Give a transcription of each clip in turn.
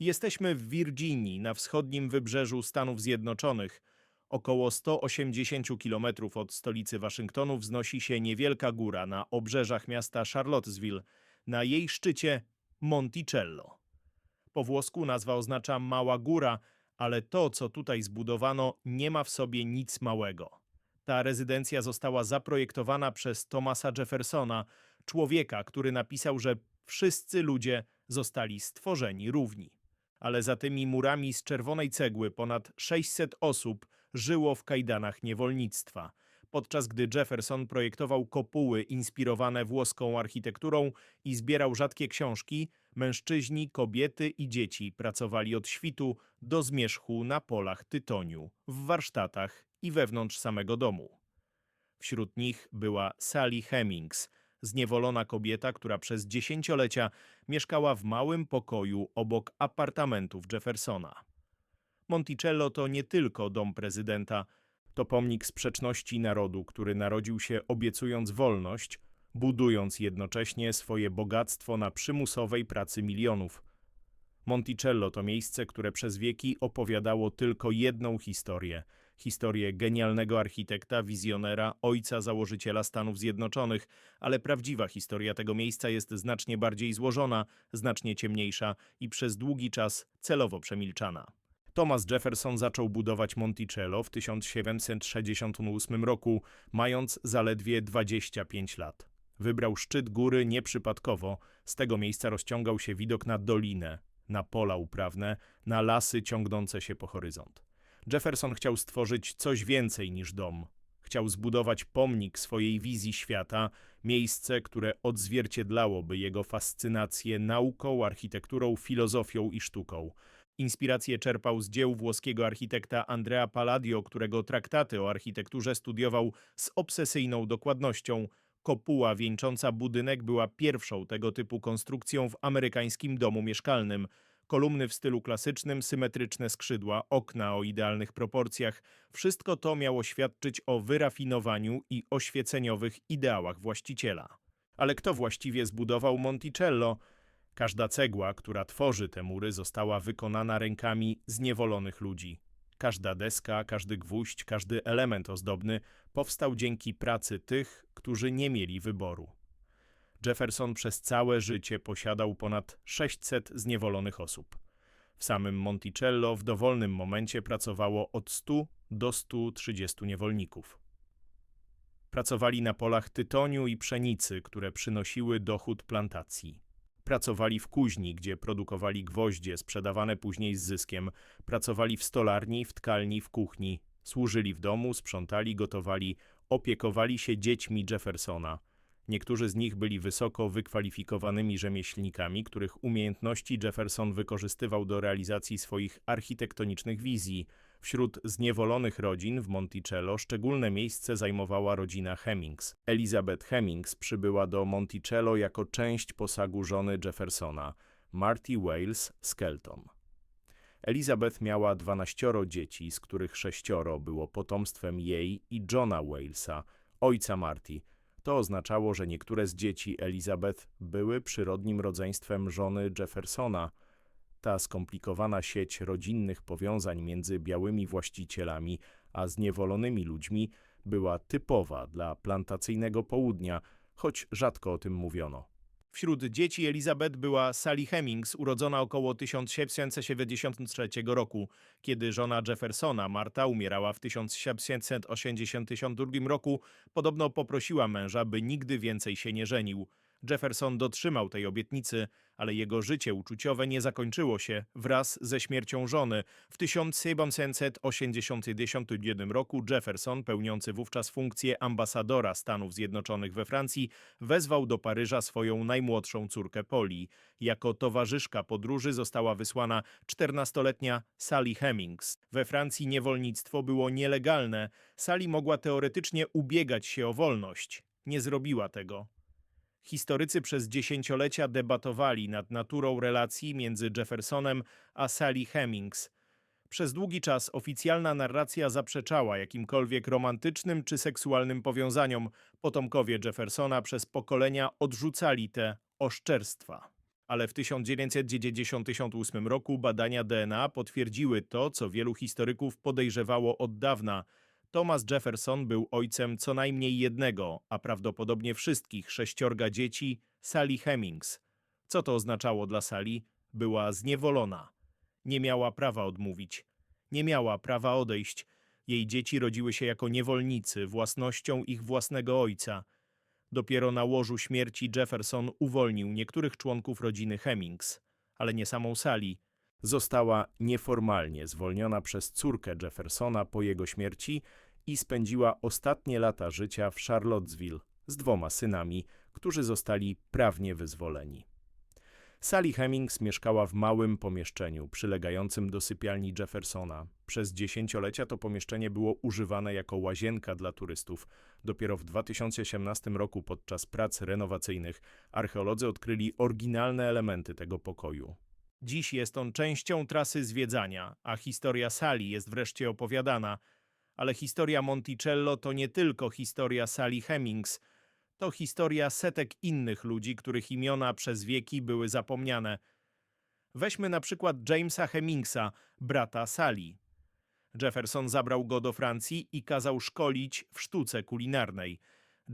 Jesteśmy w Virginii, na wschodnim wybrzeżu Stanów Zjednoczonych. Około 180 km od stolicy Waszyngtonu wznosi się niewielka góra na obrzeżach miasta Charlottesville. Na jej szczycie Monticello. Po włosku nazwa oznacza mała góra, ale to, co tutaj zbudowano, nie ma w sobie nic małego. Ta rezydencja została zaprojektowana przez Thomasa Jeffersona, człowieka, który napisał, że wszyscy ludzie zostali stworzeni równi. Ale za tymi murami z czerwonej cegły ponad 600 osób żyło w kajdanach niewolnictwa. Podczas gdy Jefferson projektował kopuły inspirowane włoską architekturą i zbierał rzadkie książki, mężczyźni, kobiety i dzieci pracowali od świtu do zmierzchu na polach tytoniu, w warsztatach i wewnątrz samego domu. Wśród nich była Sally Hemings, zniewolona kobieta, która przez dziesięciolecia mieszkała w małym pokoju obok apartamentów Jeffersona. Monticello to nie tylko dom prezydenta, to pomnik sprzeczności narodu, który narodził się obiecując wolność, budując jednocześnie swoje bogactwo na przymusowej pracy milionów. Monticello to miejsce, które przez wieki opowiadało tylko jedną historię historię genialnego architekta, wizjonera, ojca założyciela Stanów Zjednoczonych, ale prawdziwa historia tego miejsca jest znacznie bardziej złożona, znacznie ciemniejsza i przez długi czas celowo przemilczana. Thomas Jefferson zaczął budować Monticello w 1768 roku, mając zaledwie 25 lat. Wybrał szczyt góry nieprzypadkowo, z tego miejsca rozciągał się widok na dolinę, na pola uprawne, na lasy ciągnące się po horyzont. Jefferson chciał stworzyć coś więcej niż dom. Chciał zbudować pomnik swojej wizji świata, miejsce, które odzwierciedlałoby jego fascynację nauką, architekturą, filozofią i sztuką. Inspirację czerpał z dzieł włoskiego architekta Andrea Palladio, którego traktaty o architekturze studiował z obsesyjną dokładnością. Kopuła wieńcząca budynek była pierwszą tego typu konstrukcją w amerykańskim domu mieszkalnym. Kolumny w stylu klasycznym, symetryczne skrzydła, okna o idealnych proporcjach wszystko to miało świadczyć o wyrafinowaniu i oświeceniowych ideałach właściciela. Ale kto właściwie zbudował Monticello? Każda cegła, która tworzy te mury, została wykonana rękami zniewolonych ludzi. Każda deska, każdy gwóźdź, każdy element ozdobny powstał dzięki pracy tych, którzy nie mieli wyboru. Jefferson przez całe życie posiadał ponad 600 zniewolonych osób. W samym Monticello w dowolnym momencie pracowało od 100 do 130 niewolników. Pracowali na polach tytoniu i pszenicy, które przynosiły dochód plantacji. Pracowali w kuźni, gdzie produkowali gwoździe sprzedawane później z zyskiem. Pracowali w stolarni, w tkalni, w kuchni. Służyli w domu, sprzątali, gotowali, opiekowali się dziećmi Jeffersona. Niektórzy z nich byli wysoko wykwalifikowanymi rzemieślnikami, których umiejętności Jefferson wykorzystywał do realizacji swoich architektonicznych wizji. Wśród zniewolonych rodzin w Monticello szczególne miejsce zajmowała rodzina Hemings. Elizabeth Hemings przybyła do Monticello jako część posagu żony Jeffersona, Marty Wales Skelton. Elizabeth miała dwanaścioro dzieci, z których sześcioro było potomstwem jej i Johna Walesa, ojca Marty. To oznaczało, że niektóre z dzieci Elizabeth były przyrodnim rodzeństwem żony Jeffersona. Ta skomplikowana sieć rodzinnych powiązań między białymi właścicielami a zniewolonymi ludźmi była typowa dla plantacyjnego południa, choć rzadko o tym mówiono. Wśród dzieci Elizabeth była Sally Hemings, urodzona około 1773 roku. Kiedy żona Jeffersona, Marta, umierała w 1782 roku, podobno poprosiła męża, by nigdy więcej się nie żenił. Jefferson dotrzymał tej obietnicy, ale jego życie uczuciowe nie zakończyło się wraz ze śmiercią żony. W 1781 roku Jefferson, pełniący wówczas funkcję ambasadora Stanów Zjednoczonych we Francji, wezwał do Paryża swoją najmłodszą córkę Polly. Jako towarzyszka podróży została wysłana 14-letnia Sally Hemings. We Francji niewolnictwo było nielegalne. Sally mogła teoretycznie ubiegać się o wolność. Nie zrobiła tego. Historycy przez dziesięciolecia debatowali nad naturą relacji między Jeffersonem a Sally Hemings. Przez długi czas oficjalna narracja zaprzeczała jakimkolwiek romantycznym czy seksualnym powiązaniom. Potomkowie Jeffersona przez pokolenia odrzucali te oszczerstwa. Ale w 1998 roku badania DNA potwierdziły to, co wielu historyków podejrzewało od dawna. Thomas Jefferson był ojcem co najmniej jednego, a prawdopodobnie wszystkich sześciorga dzieci Sally Hemings. Co to oznaczało dla Sally? Była zniewolona. Nie miała prawa odmówić. Nie miała prawa odejść. Jej dzieci rodziły się jako niewolnicy, własnością ich własnego ojca. Dopiero na łożu śmierci Jefferson uwolnił niektórych członków rodziny Hemings, ale nie samą Sally. Została nieformalnie zwolniona przez córkę Jeffersona po jego śmierci i spędziła ostatnie lata życia w Charlottesville z dwoma synami, którzy zostali prawnie wyzwoleni. Sally Hemings mieszkała w małym pomieszczeniu przylegającym do sypialni Jeffersona. Przez dziesięciolecia to pomieszczenie było używane jako łazienka dla turystów. Dopiero w 2018 roku podczas prac renowacyjnych archeolodzy odkryli oryginalne elementy tego pokoju. Dziś jest on częścią trasy zwiedzania, a historia Sali jest wreszcie opowiadana. Ale historia Monticello to nie tylko historia Sally Hemings – to historia setek innych ludzi, których imiona przez wieki były zapomniane. Weźmy na przykład Jamesa Hemingsa, brata Sally. Jefferson zabrał go do Francji i kazał szkolić w sztuce kulinarnej.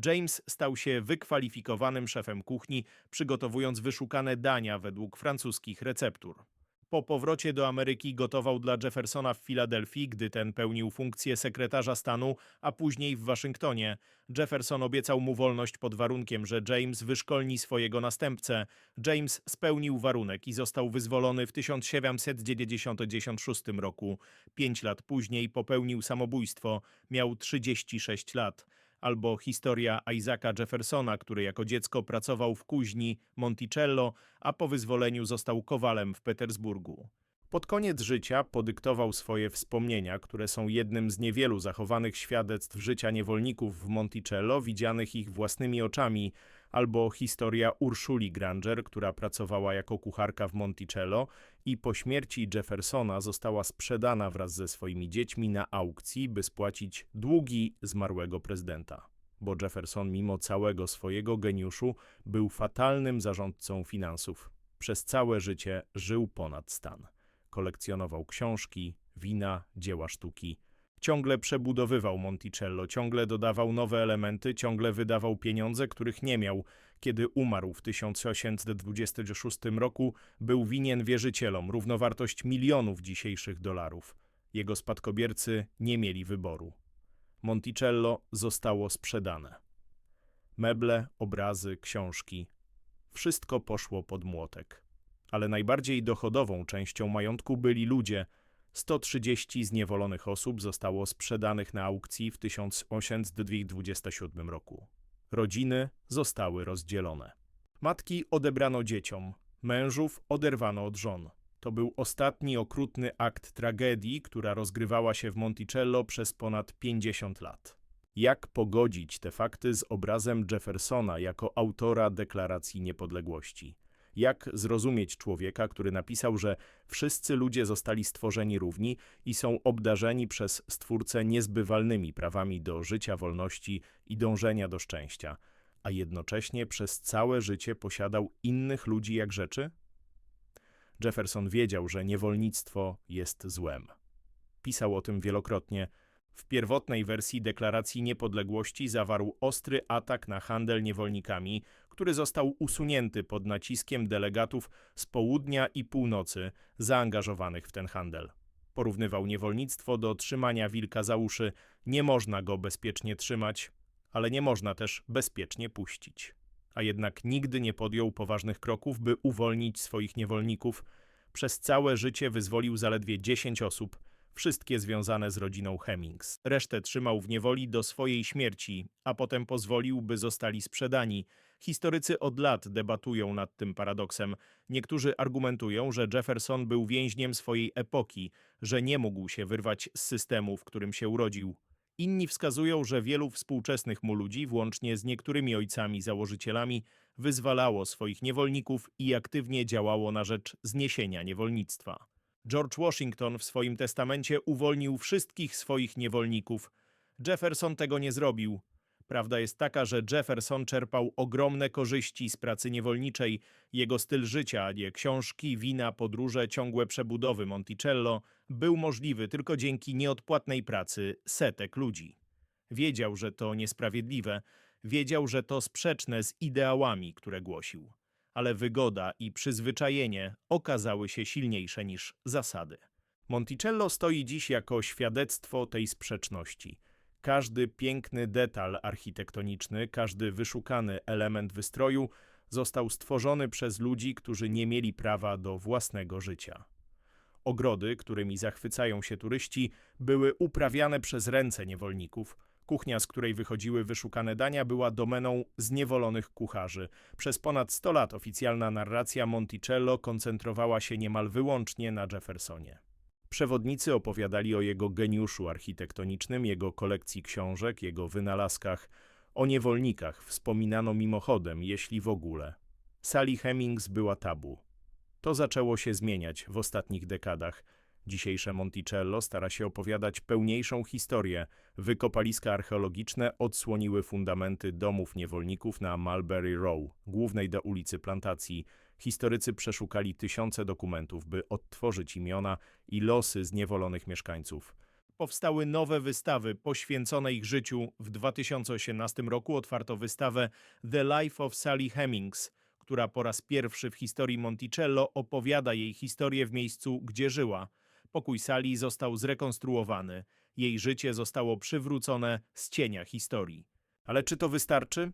James stał się wykwalifikowanym szefem kuchni, przygotowując wyszukane dania według francuskich receptur. Po powrocie do Ameryki gotował dla Jeffersona w Filadelfii, gdy ten pełnił funkcję sekretarza stanu, a później w Waszyngtonie. Jefferson obiecał mu wolność pod warunkiem, że James wyszkolni swojego następcę. James spełnił warunek i został wyzwolony w 1796 roku. Pięć lat później popełnił samobójstwo. Miał 36 lat albo historia Isaaca Jeffersona, który jako dziecko pracował w kuźni Monticello, a po wyzwoleniu został kowalem w Petersburgu. Pod koniec życia podyktował swoje wspomnienia, które są jednym z niewielu zachowanych świadectw życia niewolników w Monticello, widzianych ich własnymi oczami, albo historia Urszuli Granger, która pracowała jako kucharka w Monticello i po śmierci Jeffersona została sprzedana wraz ze swoimi dziećmi na aukcji, by spłacić długi zmarłego prezydenta. Bo Jefferson, mimo całego swojego geniuszu, był fatalnym zarządcą finansów. Przez całe życie żył ponad stan. Kolekcjonował książki, wina, dzieła sztuki. Ciągle przebudowywał Monticello, ciągle dodawał nowe elementy, ciągle wydawał pieniądze, których nie miał. Kiedy umarł w 1826 roku, był winien wierzycielom równowartość milionów dzisiejszych dolarów. Jego spadkobiercy nie mieli wyboru. Monticello zostało sprzedane. Meble, obrazy, książki wszystko poszło pod młotek. Ale najbardziej dochodową częścią majątku byli ludzie – 130 zniewolonych osób zostało sprzedanych na aukcji w 1827 roku. Rodziny zostały rozdzielone. Matki odebrano dzieciom, mężów oderwano od żon. To był ostatni okrutny akt tragedii, która rozgrywała się w Monticello przez ponad 50 lat. Jak pogodzić te fakty z obrazem Jeffersona jako autora Deklaracji Niepodległości? Jak zrozumieć człowieka, który napisał, że wszyscy ludzie zostali stworzeni równi i są obdarzeni przez Stwórcę niezbywalnymi prawami do życia, wolności i dążenia do szczęścia, a jednocześnie przez całe życie posiadał innych ludzi jak rzeczy? Jefferson wiedział, że niewolnictwo jest złem. Pisał o tym wielokrotnie. W pierwotnej wersji Deklaracji Niepodległości zawarł ostry atak na handel niewolnikami, który został usunięty pod naciskiem delegatów z południa i północy zaangażowanych w ten handel. Porównywał niewolnictwo do trzymania wilka za uszy. Nie można go bezpiecznie trzymać, ale nie można też bezpiecznie puścić. A jednak nigdy nie podjął poważnych kroków, by uwolnić swoich niewolników. Przez całe życie wyzwolił zaledwie 10 osób, wszystkie związane z rodziną Hemings. Resztę trzymał w niewoli do swojej śmierci, a potem pozwolił, by zostali sprzedani. Historycy od lat debatują nad tym paradoksem. Niektórzy argumentują, że Jefferson był więźniem swojej epoki, że nie mógł się wyrwać z systemu, w którym się urodził. Inni wskazują, że wielu współczesnych mu ludzi, włącznie z niektórymi ojcami założycielami, wyzwalało swoich niewolników i aktywnie działało na rzecz zniesienia niewolnictwa. George Washington w swoim testamencie uwolnił wszystkich swoich niewolników. Jefferson tego nie zrobił. Prawda jest taka, że Jefferson czerpał ogromne korzyści z pracy niewolniczej. Jego styl życia, nie książki, wina, podróże, ciągłe przebudowy Monticello był możliwy tylko dzięki nieodpłatnej pracy setek ludzi. Wiedział, że to niesprawiedliwe, wiedział, że to sprzeczne z ideałami, które głosił. Ale wygoda i przyzwyczajenie okazały się silniejsze niż zasady. Monticello stoi dziś jako świadectwo tej sprzeczności. Każdy piękny detal architektoniczny, każdy wyszukany element wystroju został stworzony przez ludzi, którzy nie mieli prawa do własnego życia. Ogrody, którymi zachwycają się turyści, były uprawiane przez ręce niewolników. Kuchnia, z której wychodziły wyszukane dania, była domeną zniewolonych kucharzy. Przez ponad 100 lat oficjalna narracja Monticello koncentrowała się niemal wyłącznie na Jeffersonie. Przewodnicy opowiadali o jego geniuszu architektonicznym, jego kolekcji książek, jego wynalazkach. O niewolnikach wspominano mimochodem, jeśli w ogóle. Sally Hemings była tabu. To zaczęło się zmieniać w ostatnich dekadach. Dzisiejsze Monticello stara się opowiadać pełniejszą historię. Wykopaliska archeologiczne odsłoniły fundamenty domów niewolników na Mulberry Row, głównej do ulicy Plantacji. Historycy przeszukali tysiące dokumentów, by odtworzyć imiona i losy zniewolonych mieszkańców. Powstały nowe wystawy poświęcone ich życiu. W 2018 roku otwarto wystawę The Life of Sally Hemings, która po raz pierwszy w historii Monticello opowiada jej historię w miejscu, gdzie żyła. Pokój Sali został zrekonstruowany. Jej życie zostało przywrócone z cienia historii. Ale czy to wystarczy?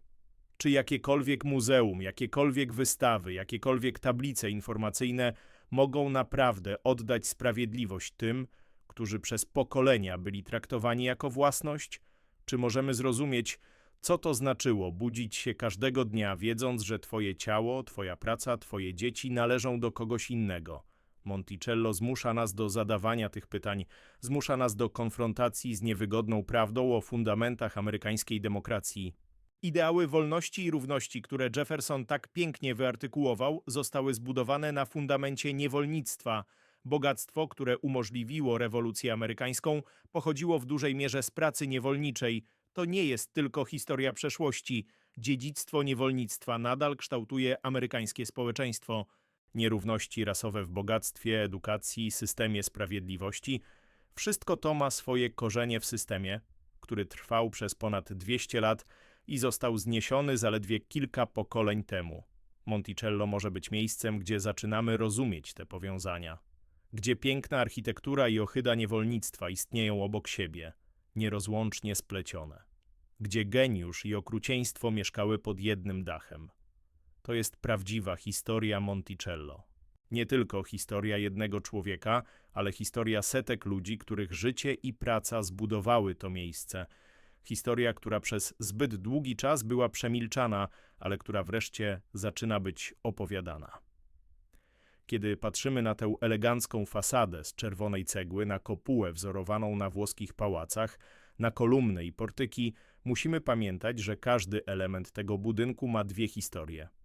Czy jakiekolwiek muzeum, jakiekolwiek wystawy, jakiekolwiek tablice informacyjne mogą naprawdę oddać sprawiedliwość tym, którzy przez pokolenia byli traktowani jako własność? Czy możemy zrozumieć, co to znaczyło budzić się każdego dnia, wiedząc, że twoje ciało, twoja praca, twoje dzieci należą do kogoś innego? Monticello zmusza nas do zadawania tych pytań, zmusza nas do konfrontacji z niewygodną prawdą o fundamentach amerykańskiej demokracji. Ideały wolności i równości, które Jefferson tak pięknie wyartykułował, zostały zbudowane na fundamencie niewolnictwa. Bogactwo, które umożliwiło rewolucję amerykańską, pochodziło w dużej mierze z pracy niewolniczej. To nie jest tylko historia przeszłości. Dziedzictwo niewolnictwa nadal kształtuje amerykańskie społeczeństwo. Nierówności rasowe w bogactwie, edukacji, systemie sprawiedliwości wszystko to ma swoje korzenie w systemie, który trwał przez ponad 200 lat i został zniesiony zaledwie kilka pokoleń temu. Monticello może być miejscem, gdzie zaczynamy rozumieć te powiązania, gdzie piękna architektura i ohyda niewolnictwa istnieją obok siebie, nierozłącznie splecione, gdzie geniusz i okrucieństwo mieszkały pod jednym dachem. To jest prawdziwa historia Monticello. Nie tylko historia jednego człowieka, ale historia setek ludzi, których życie i praca zbudowały to miejsce. Historia, która przez zbyt długi czas była przemilczana, ale która wreszcie zaczyna być opowiadana. Kiedy patrzymy na tę elegancką fasadę z czerwonej cegły, na kopułę wzorowaną na włoskich pałacach, na kolumny i portyki, musimy pamiętać, że każdy element tego budynku ma dwie historie –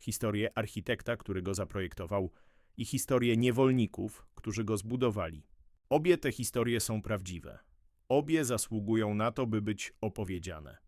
historię architekta, który go zaprojektował, i historię niewolników, którzy go zbudowali. Obie te historie są prawdziwe. Obie zasługują na to, by być opowiedziane.